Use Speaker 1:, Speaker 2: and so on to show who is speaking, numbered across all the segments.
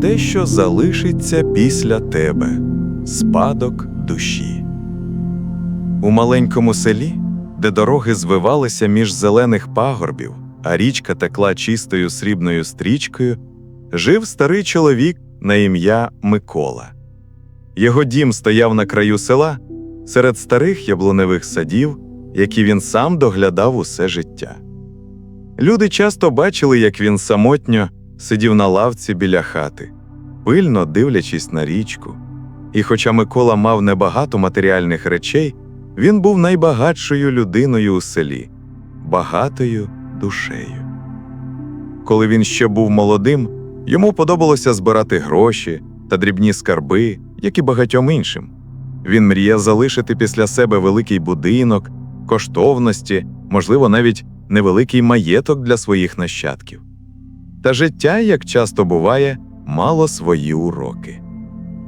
Speaker 1: те, що залишиться після тебе спадок душі. У маленькому селі, де дороги звивалися між зелених пагорбів, а річка текла чистою срібною стрічкою, жив старий чоловік на ім'я Микола. Його дім стояв на краю села серед старих яблуневих садів, які він сам доглядав усе життя. Люди часто бачили, як він самотньо сидів на лавці біля хати, пильно дивлячись на річку. І хоча Микола мав небагато матеріальних речей, він був найбагатшою людиною у селі, багатою душею. Коли він ще був молодим, йому подобалося збирати гроші та дрібні скарби, як і багатьом іншим. Він мріяв залишити після себе великий будинок, коштовності, можливо, навіть невеликий маєток для своїх нащадків. Та життя, як часто буває, мало свої уроки.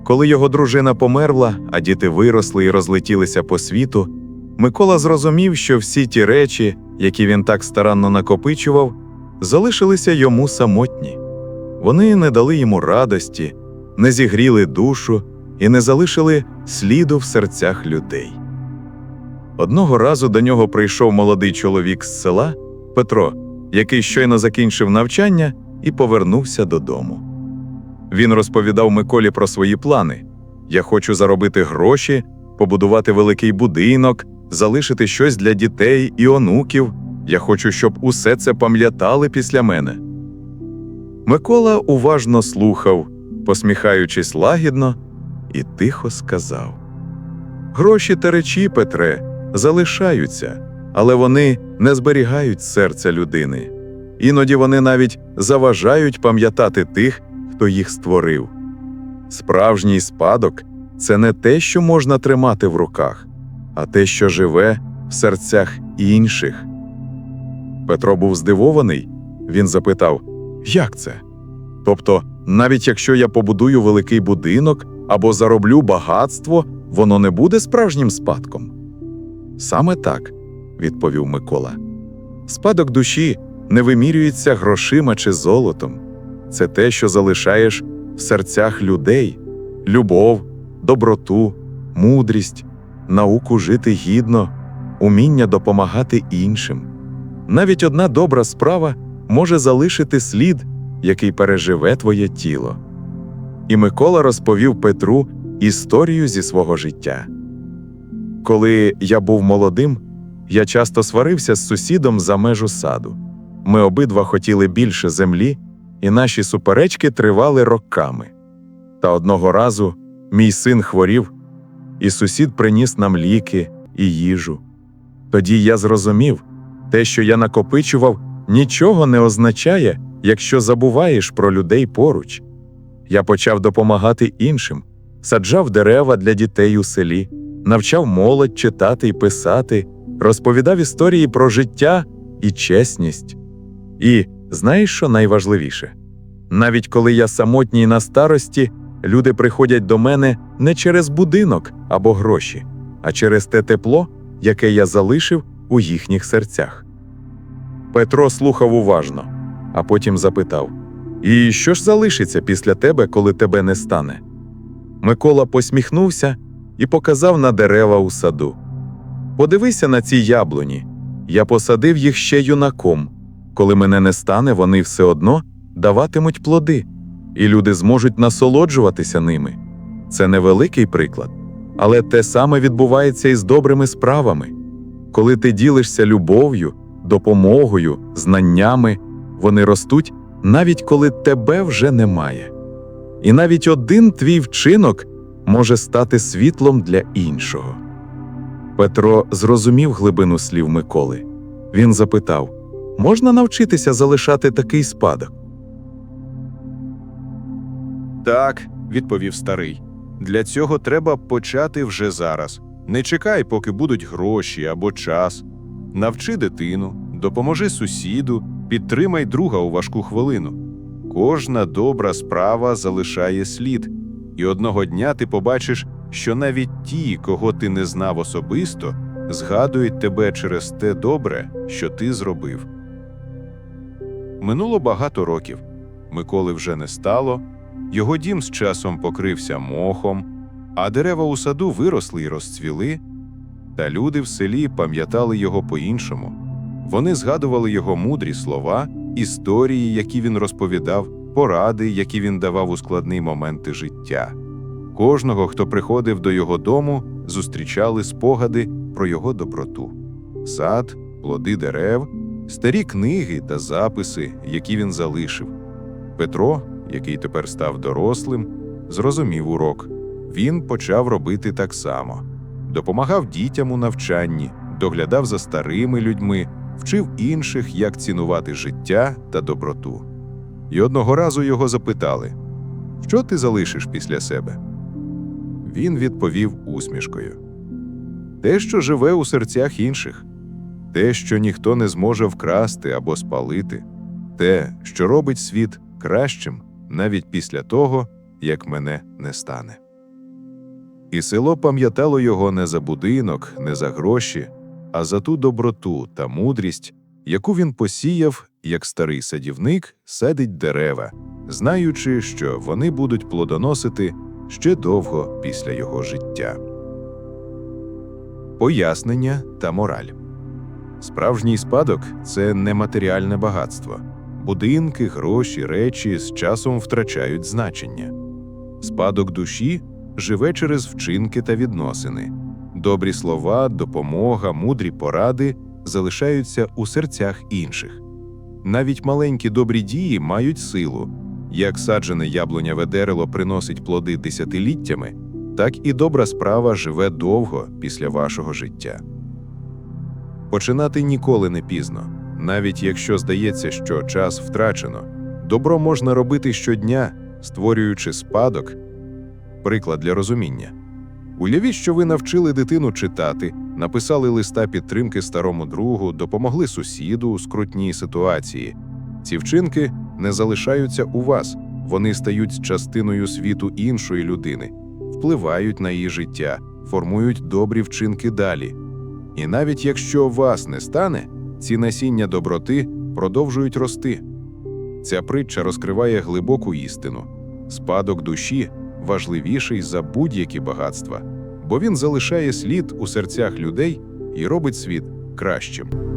Speaker 1: Коли його дружина померла, а діти виросли і розлетілися по світу, Микола зрозумів, що всі ті речі, які він так старанно накопичував, залишилися йому самотні. Вони не дали йому радості, не зігріли душу і не залишили сліду в серцях людей. Одного разу до нього прийшов молодий чоловік з села Петро, який щойно закінчив навчання і повернувся додому. Він розповідав Миколі про свої плани: Я хочу заробити гроші, побудувати великий будинок, залишити щось для дітей і онуків. Я хочу, щоб усе це пам'ятали після мене. Микола уважно слухав, посміхаючись лагідно, і тихо сказав: Гроші та речі, Петре, залишаються, але вони не зберігають серця людини. Іноді вони навіть заважають пам'ятати тих, хто їх створив. Справжній спадок це не те, що можна тримати в руках, а те, що живе в серцях інших. Петро був здивований. Він запитав: Як це? Тобто, навіть якщо я побудую великий будинок або зароблю багатство, воно не буде справжнім спадком. Саме так, відповів Микола. Спадок душі не вимірюється грошима чи золотом. Це те, що залишаєш в серцях людей: любов, доброту, мудрість, науку жити гідно, уміння допомагати іншим. Навіть одна добра справа може залишити слід, який переживе твоє тіло. І Микола розповів Петру історію зі свого життя. Коли я був молодим, я часто сварився з сусідом за межу саду. Ми обидва хотіли більше землі, і наші суперечки тривали роками. Та одного разу мій син хворів, і сусід приніс нам ліки і їжу. Тоді я зрозумів, те, що я накопичував, нічого не означає, якщо забуваєш про людей поруч. Я почав допомагати іншим, саджав дерева для дітей у селі, навчав молодь читати і писати, розповідав історії про життя і чесність. І знаєш, що найважливіше? Навіть коли я самотній на старості, люди приходять до мене не через будинок або гроші, а через те тепло, яке я залишив у їхніх серцях. Петро слухав уважно, а потім запитав: І що ж залишиться після тебе, коли тебе не стане? Микола посміхнувся і показав на дерева у саду. Подивися на ці яблуні. Я посадив їх ще юнаком. Коли мене не стане, вони все одно даватимуть плоди, і люди зможуть насолоджуватися ними. Це невеликий приклад, але те саме відбувається і з добрими справами. Коли ти ділишся любов'ю, допомогою, знаннями, вони ростуть, навіть коли тебе вже немає. І навіть один твій вчинок може стати світлом для іншого. Петро зрозумів глибину слів Миколи. Він запитав: можна навчитися залишати такий спадок?
Speaker 2: Так, відповів старий. Для цього треба почати вже зараз. Не чекай, поки будуть гроші або час. Навчи дитину, допоможи сусіду, підтримай друга у важку хвилину. Кожна добра справа залишає слід, і одного дня ти побачиш, що навіть ті, кого ти не знав особисто, згадують тебе через те добре, що ти зробив. Минуло багато років. Миколи вже не стало, Його дім з часом покрився мохом, а дерева у саду виросли й розцвіли, та люди в селі пам'ятали його по-іншому. Вони згадували його мудрі слова, історії, які він розповідав, поради, які він давав у складні моменти життя. Кожного, хто приходив до його дому, зустрічали спогади про його доброту. Сад, плоди дерев, старі книги та записи, які він залишив. Петро, який тепер став дорослим, зрозумів урок. Він почав робити так само: допомагав дітям у навчанні, доглядав за старими людьми, вчив інших, як цінувати життя та доброту. І одного разу його запитали: Що ти залишиш після себе? Він відповів усмішкою: Те, що живе у серцях інших, те, що ніхто не зможе вкрасти або спалити, те, що робить світ кращим навіть після того, як мене не стане. І село пам'ятало його не за будинок, не за гроші, а за ту доброту та мудрість, яку він посіяв, як старий садівник садить дерева, знаючи, що вони будуть плодоносити ще довго після його життя. Пояснення та мораль Справжній спадок це нематеріальне багатство. Будинки, гроші, речі з часом втрачають значення. Спадок душі живе через вчинки та відносини. Добрі слова, допомога, мудрі поради залишаються у серцях інших. Навіть маленькі добрі дії мають силу. Як саджене яблуняве дерево приносить плоди десятиліттями, так і добра справа живе довго після вашого життя. Починати ніколи не пізно, навіть якщо здається, що час втрачено. Добро можна робити щодня, створюючи спадок. Приклад для розуміння. Уявіть, що ви навчили дитину читати, написали листа підтримки старому другу, допомогли сусіду у скрутній ситуації. Ці вчинки не залишаються у вас, вони стають частиною світу іншої людини, впливають на її життя, формують добрі вчинки далі. І навіть якщо вас не стане, ці насіння доброти продовжують рости. Ця притча розкриває глибоку істину. Спадок душі важливіший за будь-які багатства, бо він залишає слід у серцях людей і робить світ кращим.